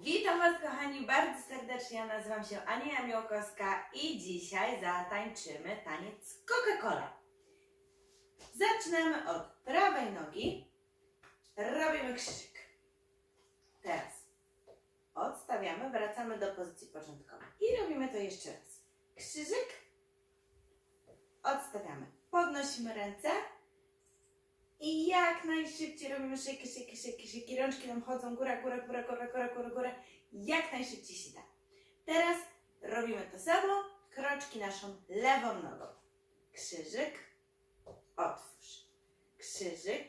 Witam Was kochani bardzo serdecznie, ja nazywam się Ania Miłkowska i dzisiaj zatańczymy taniec Coca-Cola. Zaczynamy od prawej nogi, robimy krzyżyk. Teraz odstawiamy, wracamy do pozycji początkowej i robimy to jeszcze raz. Krzyżyk, odstawiamy, podnosimy ręce i jak najszybciej robimy szyki, szyki, szyki, szyki. Rączki nam chodzą góra, góra, góra, góra, góra, góra, góra. Jak najszybciej się da. Teraz robimy to samo. Kroczki naszą lewą nogą. Krzyżyk, otwórz. Krzyżyk,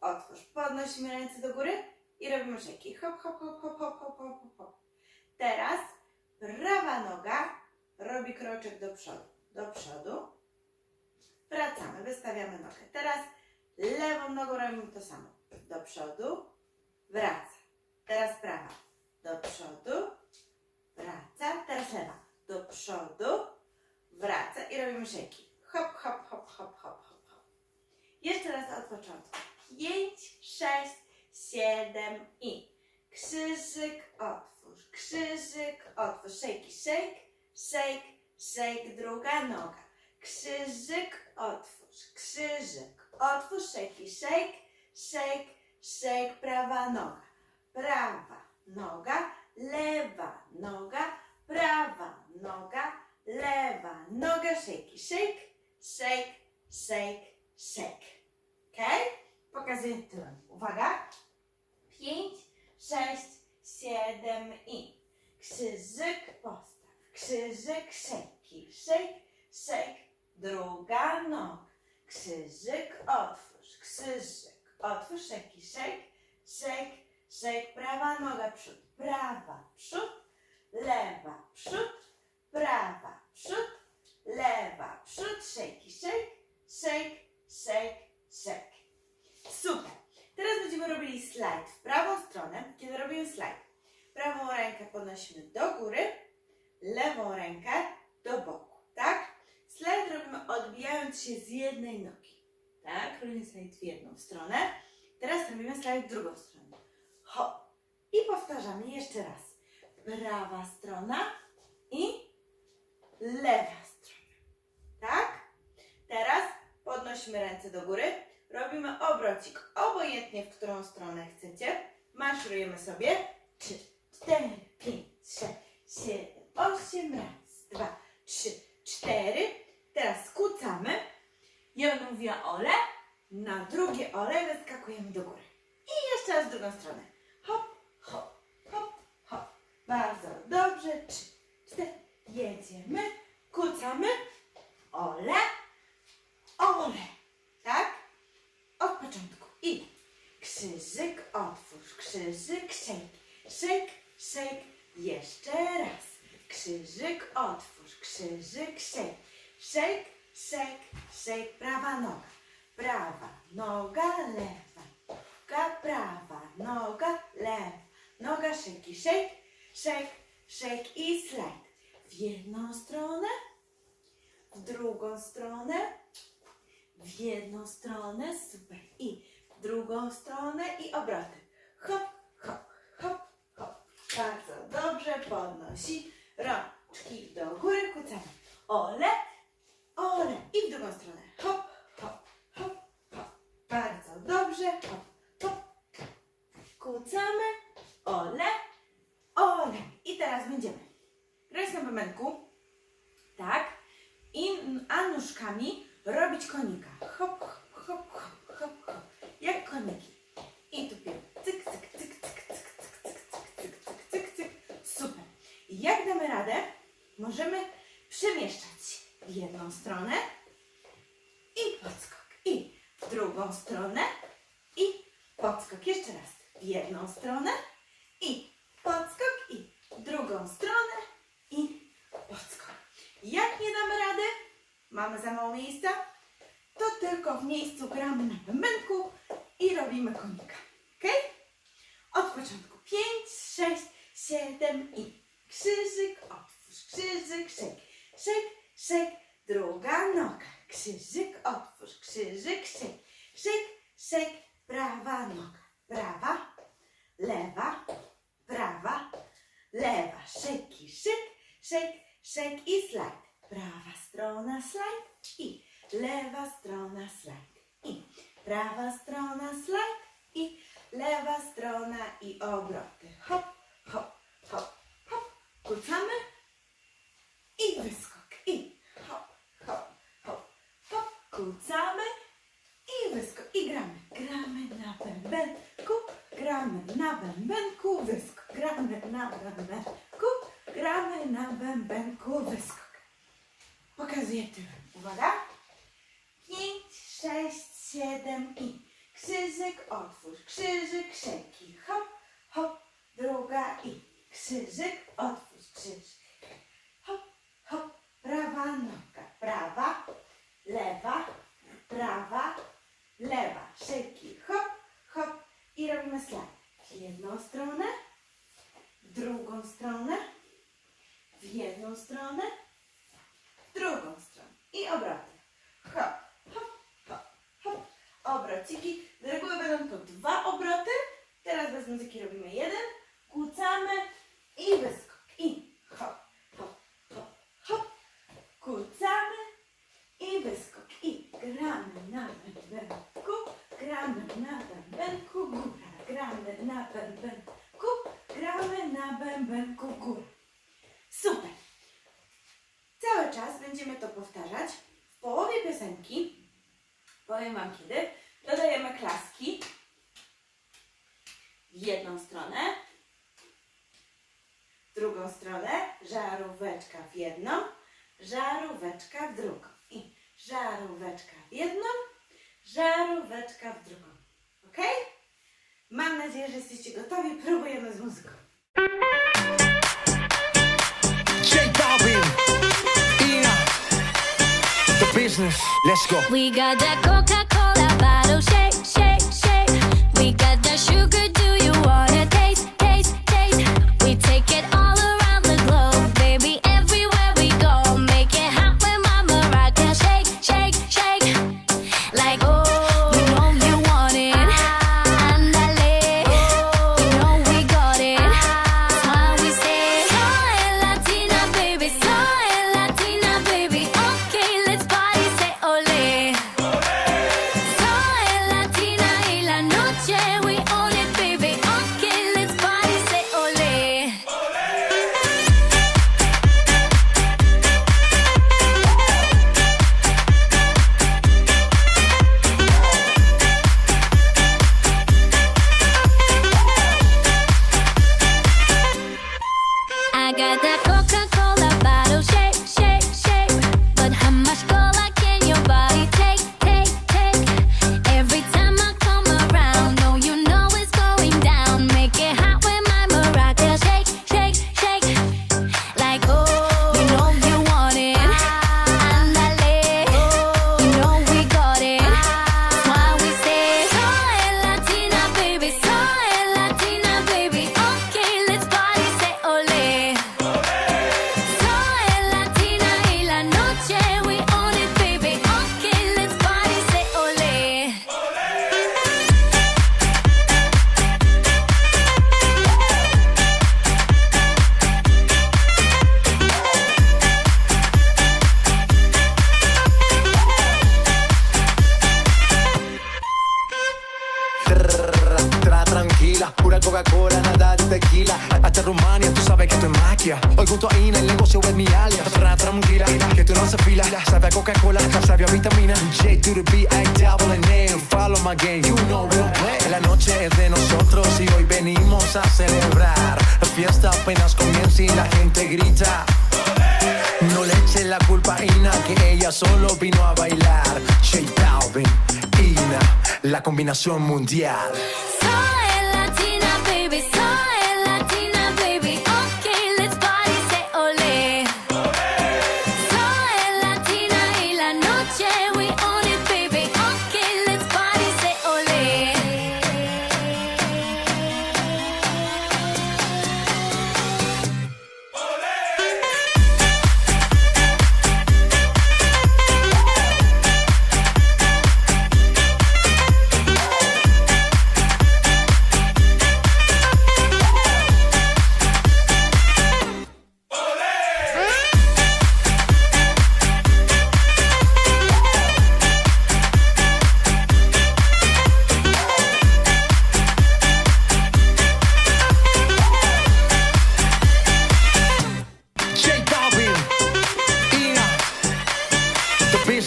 otwórz. Podnosimy ręce do góry i robimy szyki. Hop, hop, hop, hop, hop, hop, hop, hop. Teraz prawa noga robi kroczek do przodu. Do przodu. Wracamy, wystawiamy nogę. Teraz Lewą nogą robimy to samo. Do przodu, wraca. Teraz prawa. Do przodu, wraca. Teraz lewa. Do przodu, wraca i robimy szejki. Hop, hop, hop, hop, hop, hop, hop. Jeszcze raz od początku. Pięć, sześć, siedem i krzyżyk, otwórz, krzyżyk, otwórz. Szejki, szejk, szejk, szejk, druga noga. Krzyżyk, otwórz, krzyżyk, otwórz, shake, shake, shake, shake, prawa noga, prawa noga, lewa noga, prawa noga, lewa noga, shake, shake, shake, shake, shake. Ok? Pokazuję tyłem. Uwaga. Pięć, sześć, siedem i. Krzyżyk postaw, krzyżyk, shake, shake, shake, druga noga. Krzyżyk, otwórz, krzyżyk, otwórz, shake, shake, shake, shake, prawa noga przód, prawa przód, lewa przód, prawa przód, lewa przód, shake, shake, shake, shake, shake. Super. Teraz będziemy robili slajd w prawą stronę. Kiedy robimy slajd, prawą rękę podnosimy do góry, lewą rękę do boku, Slajd robimy odbijając się z jednej nogi. Tak? Robimy slajd w jedną stronę. Teraz robimy slajd w drugą stronę. Hop. I powtarzamy jeszcze raz. Prawa strona i lewa strona. Tak? Teraz podnosimy ręce do góry. Robimy obrocik, obojętnie w którą stronę chcecie. Maszerujemy sobie. Trzy, cztery, pięć, sześć, siedem, osiem. Raz, dwa, trzy, cztery. Teraz skłócamy. Ja będę mówiła ole. Na drugie ole wyskakujemy do góry. I jeszcze raz w drugą stronę. Hop, hop, hop, hop. Bardzo dobrze. Trzy, cztery. Jedziemy. Kucamy. Ole. Ole. Tak? Od początku. I krzyżyk otwórz. Krzyżyk shake. Shake, shake. Jeszcze raz. Krzyżyk otwórz. Krzyżyk. Shake, shake, shake. Prawa noga. Prawa noga, lewa. Noga, prawa noga, lewa. Noga, shake, shake, shake, shake i slajd. W jedną stronę, w drugą stronę, w jedną stronę, super. I w drugą stronę i obroty. Hop, hop, hop, hop. Bardzo dobrze podnosi rączki do góry, kucamy. Ole, ole. I w drugą stronę. Hop, hop, hop, hop. Bardzo dobrze. Hop, hop. Kucamy. Ole, ole. I teraz będziemy grać na bębenku. Tak. I a nóżkami robić konika. Hop, hop, hop, hop, hop, hop. Jak koniki. I tu pięknie. Cyk, cyk, cyk, cyk, cyk, cyk, cyk, cyk, cyk, cyk, cyk. Super. Jak damy radę, możemy przemieszczać w jedną stronę i podskok. I w drugą stronę i podskok. Jeszcze raz. W jedną stronę i podskok i w drugą stronę i podskok. Jak nie damy rady, mamy za mało miejsca, to tylko w miejscu gramy na bębenku i robimy konika. Ok? Od początku. 5, 6, 7 i krzyżyk, otwórz, krzyżyk, shake, shake, shake, druga noga, krzyżyk, otwórz, krzyżyk, shake, shake, shake, prawa noga, prawa, lewa, prawa, lewa, shake, shake, shake, shake i slide. Prawa strona slide i lewa strona slide i prawa strona slide i lewa strona i obroty. Hop, hop, hop, hop. Kucamy i wyskok. I hop, hop, hop, hop. Kucamy i wyskok. I gramy. Gramy na bębenku, gramy na bębenku, wyskok. Gramy na bębenku, gramy na bębenku, wyskok. Pokazuję tyłem. Uwaga. Pięć, sześć, siedem i krzyżyk otwórz, krzyżyk szeki, hop, hop, druga i krzyżyk otwórz, krzyżyk, hop, hop, prawa noga, prawa, lewa, prawa, lewa, szeki, hop, hop i robimy slajd. Jedną stronę, w drugą stronę, w jedną stronę, w drugą stronę i obroty. Hop, hop, hop, hop. Obrociki. Z reguły będą to dwa obroty. Teraz bez muzyki robimy jeden. Kucamy i wyskok. I hop, hop, hop, hop. Kucamy i wyskok. I gramy na bębenku. Gramy na bębenku. Gramy na bębenku. Gramy na bębenku. Góra. Super. Cały czas będziemy to powtarzać. W połowie piosenki, powiem Wam kiedy, dodajemy klaski w jedną stronę, w drugą stronę, żaróweczka w jedną, żaróweczka w drugą i żaróweczka w jedną, żaróweczka w drugą. Ok? Mam nadzieję, że jesteście gotowi. Próbujemy z muzyką. J Balvin, Ina, the business. Let's go. We got that Coca Cola bottle shake, shake, shake. We got that sugar, do you wanna taste, taste, el negocio es mi alias. Tra tranquila, que tú no se fila. Sabe a Coca-Cola, sabe a vitamina. J to the B, I double N A. Follow my game, you know we'll play. La noche es de nosotros y hoy venimos a celebrar. La fiesta apenas comienza y la gente grita. No le eche la culpa a Ina, que ella solo vino a bailar. J Balvin, Ina, la combinación mundial.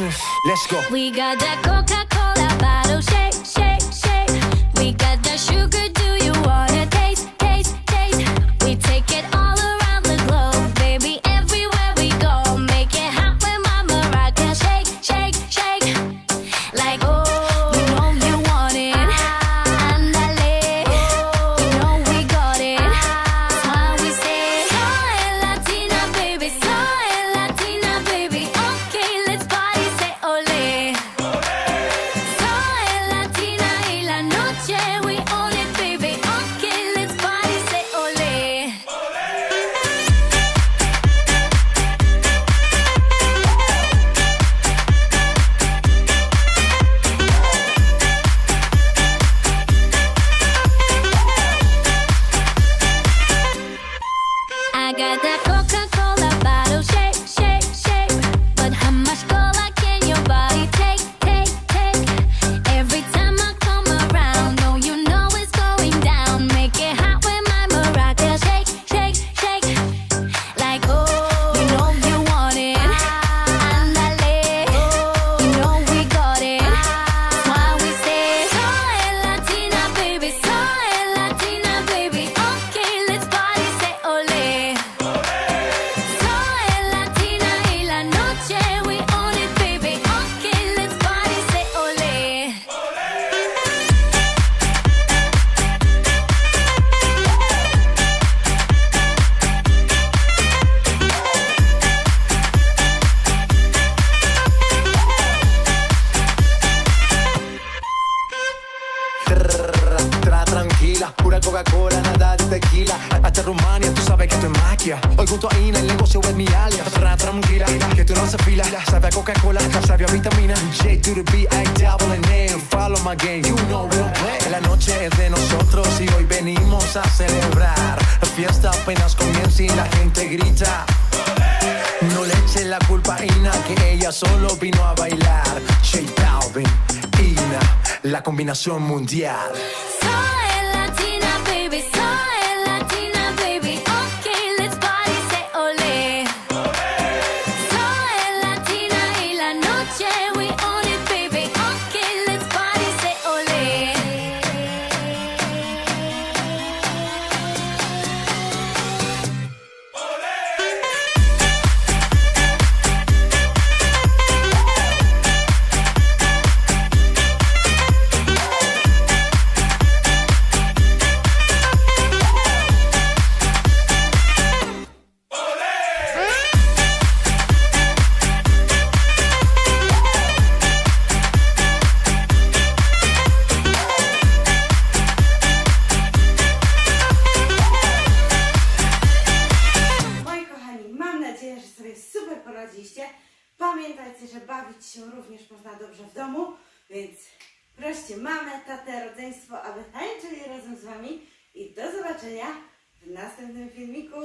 Let's go. We got that Coca Cola bottle shake, shake, shake. We got that sugar, do magia. Hoy junto a Ina, el negocio es mi alias. Tra tranquila, que tú no se fila. Sabe a Coca-Cola, sabe a vitamina. J to the B, I double N name. Follow my game, you know we'll. La noche es de nosotros y hoy venimos a celebrar. La fiesta apenas comienza y la gente grita. No le eche la culpa a Ina, que ella solo vino a bailar. J Balvin, Ina, la combinación mundial. Proście mamę, tatę, rodzeństwo, aby tańczyli razem z Wami i do zobaczenia w następnym filmiku.